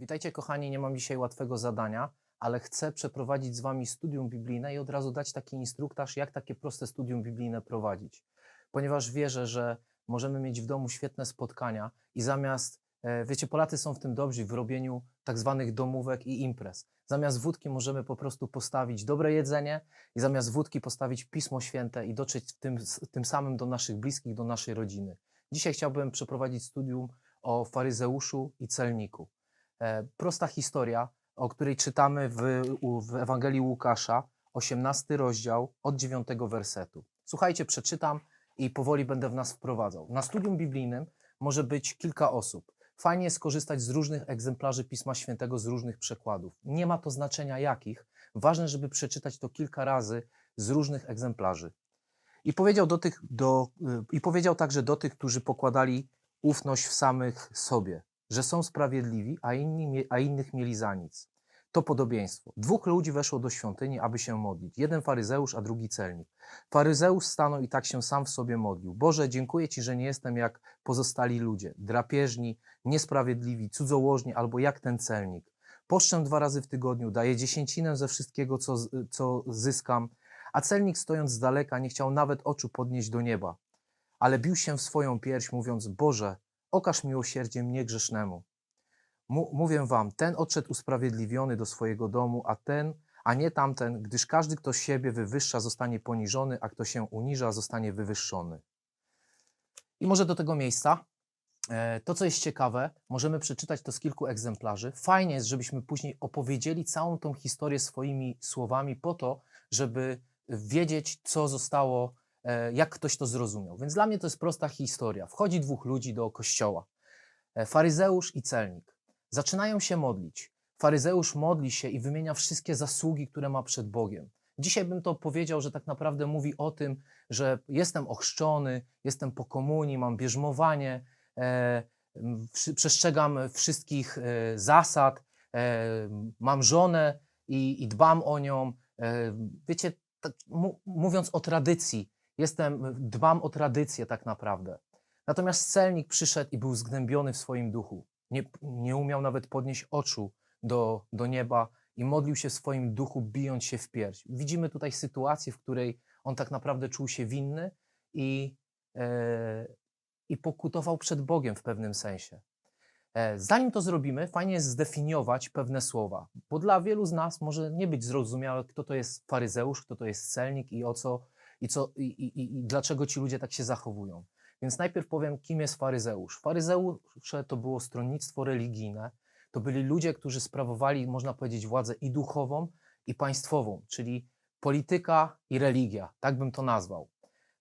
Witajcie kochani, nie mam dzisiaj łatwego zadania, ale chcę przeprowadzić z wami studium biblijne i od razu dać taki instruktaż, jak takie proste studium biblijne prowadzić. Ponieważ wierzę, że możemy mieć w domu świetne spotkania i zamiast, e, wiecie, Polacy są w tym dobrzy, w robieniu tak zwanych domówek i imprez. Zamiast wódki możemy po prostu postawić dobre jedzenie i zamiast wódki postawić Pismo Święte i dotrzeć tym, tym samym do naszych bliskich, do naszej rodziny. Dzisiaj chciałbym przeprowadzić studium o faryzeuszu i celniku. E, prosta historia, o której czytamy w, w Ewangelii Łukasza, 18 rozdział od 9 wersetu. Słuchajcie, przeczytam i powoli będę w nas wprowadzał. Na studium biblijnym może być kilka osób. Fajnie jest korzystać z różnych egzemplarzy Pisma Świętego, z różnych przekładów. Nie ma to znaczenia jakich. Ważne, żeby przeczytać to kilka razy z różnych egzemplarzy. I powiedział, do tych, do, y, I powiedział także do tych, którzy pokładali ufność w samych sobie, że są sprawiedliwi, a, inni, a innych mieli za nic. To podobieństwo. Dwóch ludzi weszło do świątyni, aby się modlić. Jeden faryzeusz, a drugi celnik. Faryzeusz stanął i tak się sam w sobie modlił. Boże, dziękuję Ci, że nie jestem jak pozostali ludzie, drapieżni, niesprawiedliwi, cudzołożni albo jak ten celnik. Poszczę dwa razy w tygodniu, daję dziesięcinę ze wszystkiego, co, co zyskam, a celnik stojąc z daleka nie chciał nawet oczu podnieść do nieba, ale bił się w swoją pierś, mówiąc: Boże, okaż miłosierdzie mnie grzesznemu. Mu- Mówię wam, ten odszedł usprawiedliwiony do swojego domu, a ten, a nie tamten, gdyż każdy, kto siebie wywyższa, zostanie poniżony, a kto się uniża, zostanie wywyższony. I może do tego miejsca. e, To, co jest ciekawe, możemy przeczytać to z kilku egzemplarzy. Fajnie jest, żebyśmy później opowiedzieli całą tą historię swoimi słowami, po to, żeby wiedzieć, co zostało, jak ktoś to zrozumiał. Więc dla mnie to jest prosta historia. Wchodzi dwóch ludzi do kościoła: e, faryzeusz i celnik. Zaczynają się modlić. Faryzeusz modli się i wymienia wszystkie zasługi, które ma przed Bogiem. Dzisiaj bym to powiedział, że tak naprawdę mówi o tym, że jestem ochrzczony, jestem po komunii, mam bierzmowanie, e, przestrzegam wszystkich e, zasad, e, mam żonę i, i dbam o nią. E, wiecie, tak, mówiąc o tradycji, jestem, dbam o tradycję tak naprawdę. Natomiast celnik przyszedł i był zgnębiony w swoim duchu. Nie, nie umiał nawet podnieść oczu do, do nieba i modlił się w swoim duchu, bijąc się w pierś. Widzimy tutaj sytuację, w której on tak naprawdę czuł się winny i, e, i pokutował przed Bogiem w pewnym sensie. E, Zanim to zrobimy, fajnie jest zdefiniować pewne słowa, bo dla wielu z nas może nie być zrozumiałe, kto to jest faryzeusz, kto to jest celnik i o co i, co, i, i, i- dlaczego ci ludzie tak się zachowują. Więc najpierw powiem, kim jest faryzeusz. Faryzeusze to było stronnictwo religijne, to byli ludzie, którzy sprawowali, można powiedzieć, władzę i duchową, i państwową, czyli polityka i religia, tak bym to nazwał.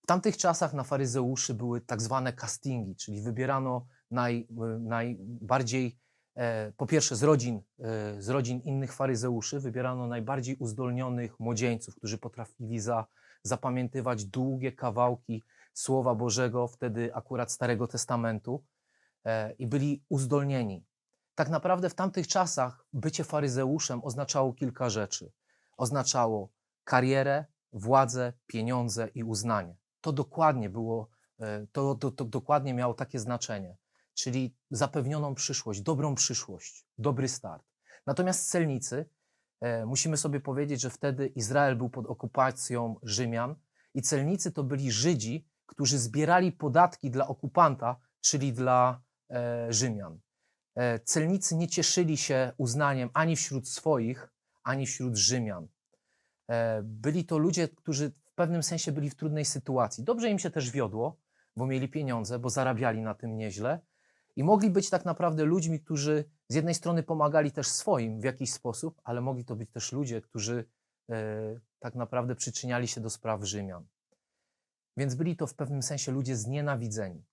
W tamtych czasach na faryzeuszy były tak zwane castingi, czyli wybierano naj, najbardziej, e, po pierwsze z rodzin, e, z rodzin innych faryzeuszy, wybierano najbardziej uzdolnionych młodzieńców, którzy potrafili za, zapamiętywać długie kawałki Słowa Bożego, wtedy akurat Starego Testamentu, e, i byli uzdolnieni. Tak naprawdę w tamtych czasach bycie faryzeuszem oznaczało kilka rzeczy. Oznaczało karierę, władzę, pieniądze i uznanie. To dokładnie było, e, to, to, to dokładnie miało takie znaczenie, czyli zapewnioną przyszłość, dobrą przyszłość, dobry start. Natomiast celnicy, musimy sobie powiedzieć, że wtedy Izrael był pod okupacją Rzymian i celnicy to byli Żydzi, którzy zbierali podatki dla okupanta, czyli dla e, Rzymian. E, celnicy nie cieszyli się uznaniem ani wśród swoich, ani wśród Rzymian. E, Byli to ludzie, którzy w pewnym sensie byli w trudnej sytuacji. Dobrze im się też wiodło, bo mieli pieniądze, bo zarabiali na tym nieźle i mogli być tak naprawdę ludźmi, którzy z jednej strony pomagali też swoim w jakiś sposób, ale mogli to być też ludzie, którzy e, tak naprawdę przyczyniali się do spraw Rzymian. Więc byli to w pewnym sensie ludzie znienawidzeni.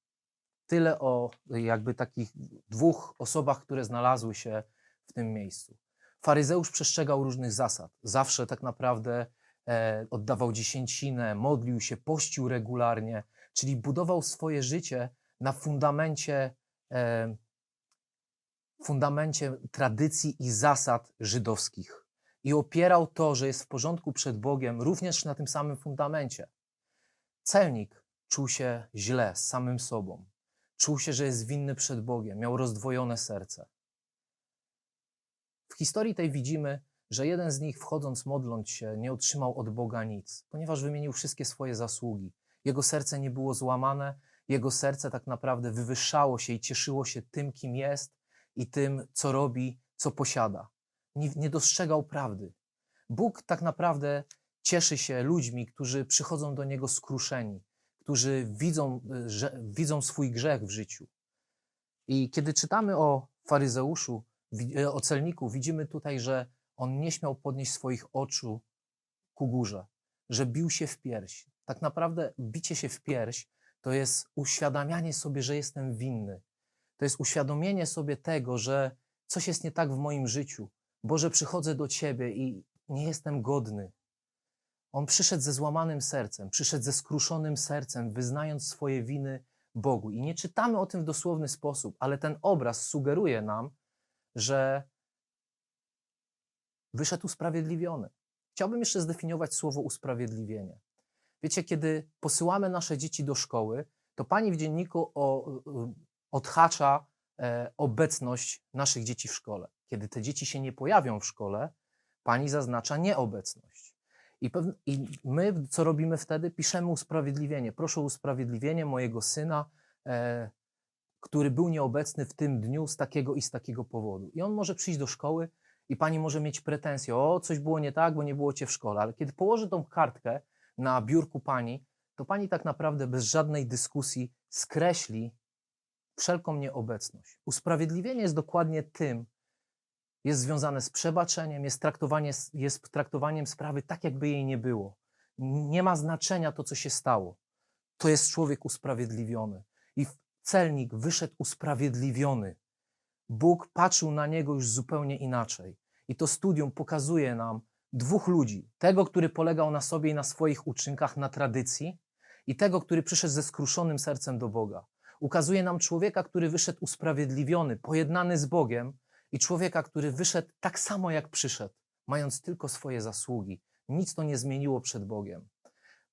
Tyle o jakby takich dwóch osobach, które znalazły się w tym miejscu. Faryzeusz przestrzegał różnych zasad. Zawsze tak naprawdę e, oddawał dziesięcinę, modlił się, pościł regularnie, czyli budował swoje życie na fundamencie, fundamencie tradycji i zasad żydowskich. I opierał to, że jest w porządku przed Bogiem, również na tym samym fundamencie. Celnik czuł się źle z samym sobą. Czuł się, że jest winny przed Bogiem, miał rozdwojone serce. historii tej widzimy, że jeden z nich, wchodząc, modląc się, nie otrzymał od Boga nic, ponieważ wymienił wszystkie swoje zasługi. Jego serce nie było złamane, jego serce tak naprawdę wywyższało się i cieszyło się tym, kim jest i tym, co robi, co posiada. Nie, nie dostrzegał prawdy. Bóg tak naprawdę cieszy się ludźmi, którzy przychodzą do Niego skruszeni, którzy widzą, y, że, widzą swój grzech w życiu. I kiedy czytamy o faryzeuszu, e, o celniku, widzimy tutaj, że on nie śmiał podnieść swoich oczu ku górze, że bił się w pierś. Tak naprawdę bicie się w pierś to jest uświadamianie sobie, że jestem winny. To jest uświadomienie sobie tego, że coś jest nie tak w moim życiu. Boże, przychodzę do Ciebie i nie jestem godny. On przyszedł ze złamanym sercem, przyszedł ze skruszonym sercem, wyznając swoje winy Bogu. I nie czytamy o tym w dosłowny sposób, ale ten obraz sugeruje nam, że wyszedł usprawiedliwiony. Chciałbym jeszcze zdefiniować słowo usprawiedliwienie. Wiecie, kiedy posyłamy nasze dzieci do szkoły, to pani w dzienniku o, y, odhacza e, obecność naszych dzieci w szkole. Kiedy te dzieci się nie pojawią w szkole, pani zaznacza nieobecność. I, I my co robimy wtedy? Piszemy usprawiedliwienie. Proszę o usprawiedliwienie mojego syna, e, który był nieobecny w tym dniu z takiego i z takiego powodu. I on może przyjść do szkoły i pani może mieć pretensje, o coś było nie tak, bo nie było cię w szkole. Ale kiedy położy tą kartkę na biurku pani, to pani tak naprawdę bez żadnej dyskusji skreśli wszelką nieobecność. Usprawiedliwienie jest dokładnie tym, jest związane z przebaczeniem, jest, traktowanie, jest traktowaniem sprawy tak, jakby jej nie było. Nie ma znaczenia to, co się stało. To jest człowiek usprawiedliwiony. I celnik wyszedł usprawiedliwiony. Bóg patrzył na niego już zupełnie inaczej. I to studium pokazuje nam dwóch ludzi: tego, który polegał na sobie i na swoich uczynkach, na tradycji, i tego, który przyszedł ze skruszonym sercem do Boga. Ukazuje nam człowieka, który wyszedł usprawiedliwiony, pojednany z Bogiem, i człowieka, który wyszedł tak samo jak przyszedł, mając tylko swoje zasługi. Nic to nie zmieniło przed Bogiem.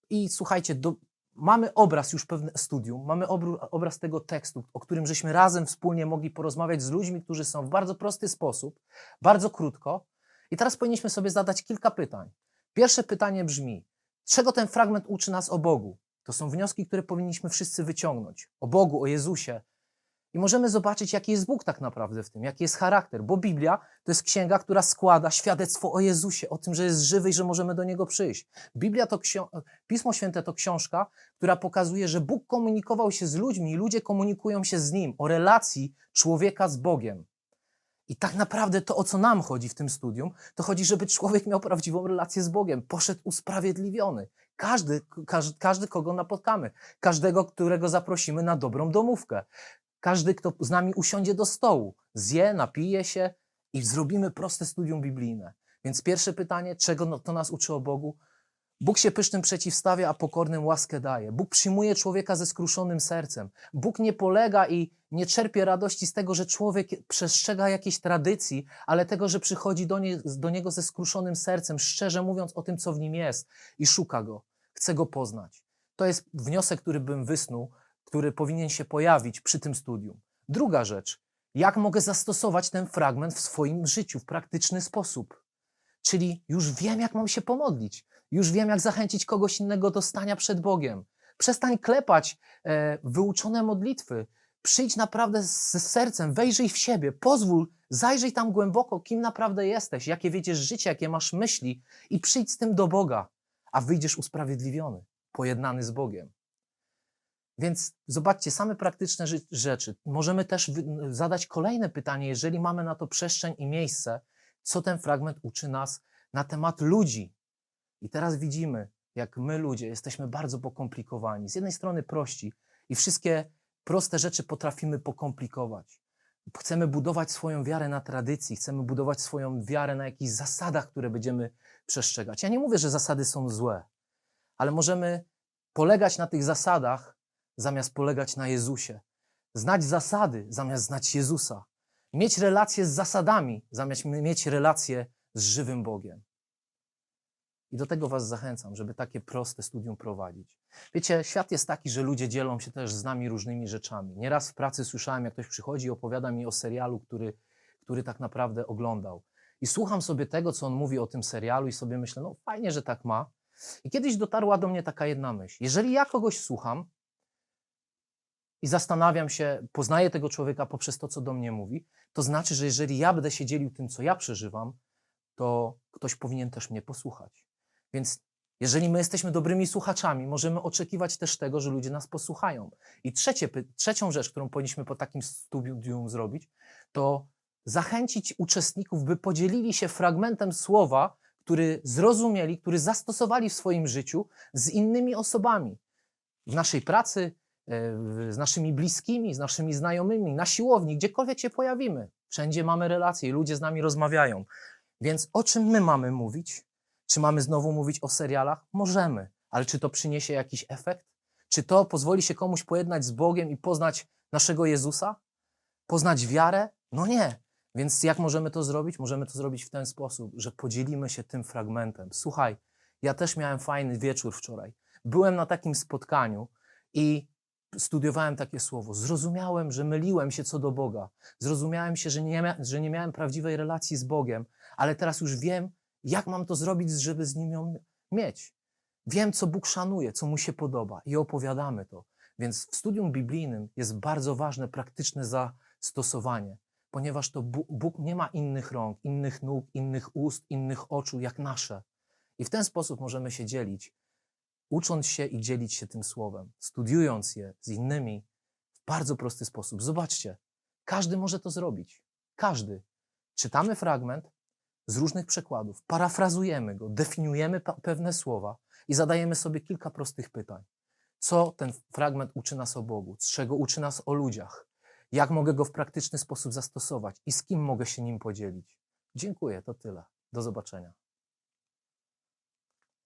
I słuchajcie, do, mamy obraz już pewne studium, mamy obraz tego tekstu, o którym żeśmy razem wspólnie mogli porozmawiać z ludźmi, którzy są w bardzo prosty sposób, bardzo krótko. I teraz powinniśmy sobie zadać kilka pytań. Pierwsze pytanie brzmi: czego ten fragment uczy nas o Bogu? To są wnioski, które powinniśmy wszyscy wyciągnąć. O Bogu, o Jezusie, i możemy zobaczyć, jaki jest Bóg tak naprawdę w tym, jaki jest charakter, bo Biblia to jest księga, która składa świadectwo o Jezusie, o tym, że jest żywy i że możemy do Niego przyjść. Biblia to Pismo Święte to książka, która pokazuje, że Bóg komunikował się z ludźmi i ludzie komunikują się z Nim, o relacji człowieka z Bogiem. I tak naprawdę to, o co nam chodzi w tym studium, to chodzi, żeby człowiek miał prawdziwą relację z Bogiem, poszedł usprawiedliwiony. Każdy, każdy, każdy kogo napotkamy, każdego, którego zaprosimy na dobrą domówkę, każdy, kto z nami usiądzie do stołu, zje, napije się i zrobimy proste studium biblijne. Więc pierwsze pytanie, czego no- to nas uczy o Bogu? Bóg się pysznym przeciwstawia, a pokornym łaskę daje. Bóg przyjmuje człowieka ze skruszonym sercem. Bóg nie polega i nie czerpie radości z tego, że człowiek przestrzega jakiejś tradycji, ale tego, że przychodzi do, nie, do niego ze skruszonym sercem, szczerze mówiąc o tym, co w nim jest i szuka go, chce go poznać. To jest wniosek, który bym wysnuł, który powinien się pojawić przy tym studium. Druga rzecz, jak mogę zastosować ten fragment w swoim życiu w praktyczny sposób? Czyli już wiem, jak mam się pomodlić, już wiem, jak zachęcić kogoś innego do stania przed Bogiem. Przestań klepać e, wyuczone modlitwy. Przyjdź naprawdę z sercem, wejrzyj w siebie, pozwól, zajrzyj tam głęboko, kim naprawdę jesteś, jakie wiedziesz życie, jakie masz myśli i przyjdź z tym do Boga, a wyjdziesz usprawiedliwiony, pojednany z Bogiem. Więc zobaczcie, same praktyczne rzeczy. Możemy też zadać kolejne pytanie, jeżeli mamy na to przestrzeń i miejsce, co ten fragment uczy nas na temat ludzi. I teraz widzimy, jak my ludzie jesteśmy bardzo pokomplikowani. Z jednej strony prości i wszystkie proste rzeczy potrafimy pokomplikować. Chcemy budować swoją wiarę na tradycji, chcemy budować swoją wiarę na jakichś zasadach, które będziemy przestrzegać. Ja nie mówię, że zasady są złe, ale możemy polegać na tych zasadach, zamiast polegać na Jezusie. Znać zasady, zamiast znać Jezusa. Mieć relacje z zasadami, zamiast mieć relacje z żywym Bogiem. I do tego Was zachęcam, żeby takie proste studium prowadzić. Wiecie, świat jest taki, że ludzie dzielą się też z nami różnymi rzeczami. Nieraz w pracy słyszałem, jak ktoś przychodzi i opowiada mi o serialu, który, który tak naprawdę oglądał. I słucham sobie tego, co on mówi o tym serialu, i sobie myślę, no fajnie, że tak ma. I kiedyś dotarła do mnie taka jedna myśl. Jeżeli ja kogoś słucham i zastanawiam się, poznaję tego człowieka poprzez to, co do mnie mówi, to znaczy, że jeżeli ja będę się dzielił tym, co ja przeżywam, to ktoś powinien też mnie posłuchać. Więc jeżeli my jesteśmy dobrymi słuchaczami, możemy oczekiwać też tego, że ludzie nas posłuchają. I trzecie, trzecią rzecz, którą powinniśmy po takim studium zrobić, to zachęcić uczestników, by podzielili się fragmentem słowa, który zrozumieli, który zastosowali w swoim życiu z innymi osobami. W naszej pracy, e, z naszymi bliskimi, z naszymi znajomymi, na siłowni, gdziekolwiek się pojawimy. Wszędzie mamy relacje i ludzie z nami rozmawiają. Więc o czym my mamy mówić? Czy mamy znowu mówić o serialach? Możemy, ale czy to przyniesie jakiś efekt? Czy to pozwoli się komuś pojednać z Bogiem i poznać naszego Jezusa? Poznać wiarę? No nie. Więc jak możemy to zrobić? Możemy to zrobić w ten sposób, że podzielimy się tym fragmentem. Słuchaj, ja też miałem fajny wieczór wczoraj. Byłem na takim spotkaniu i studiowałem takie słowo. Zrozumiałem, że myliłem się co do Boga. Zrozumiałem się, że nie, że nie miałem prawdziwej relacji z Bogiem, ale teraz już wiem, jak mam to zrobić, żeby z nim ją mieć. Wiem, co Bóg szanuje, co mu się podoba i opowiadamy to. Więc w studium biblijnym jest bardzo ważne praktyczne zastosowanie, ponieważ to Bóg, nie ma innych rąk, innych nóg, innych ust, innych oczu jak nasze. I w ten sposób możemy się dzielić, ucząc się i dzielić się tym słowem, studiując je z innymi w bardzo prosty sposób. Zobaczcie, każdy może to zrobić. Każdy. Czytamy fragment z różnych przekładów, parafrazujemy go, definiujemy pe- pewne słowa i zadajemy sobie kilka prostych pytań. Co ten fragment uczy nas o Bogu? Z czego uczy nas o ludziach? Jak mogę go w praktyczny sposób zastosować i z kim mogę się nim podzielić? Dziękuję, to tyle. Do zobaczenia.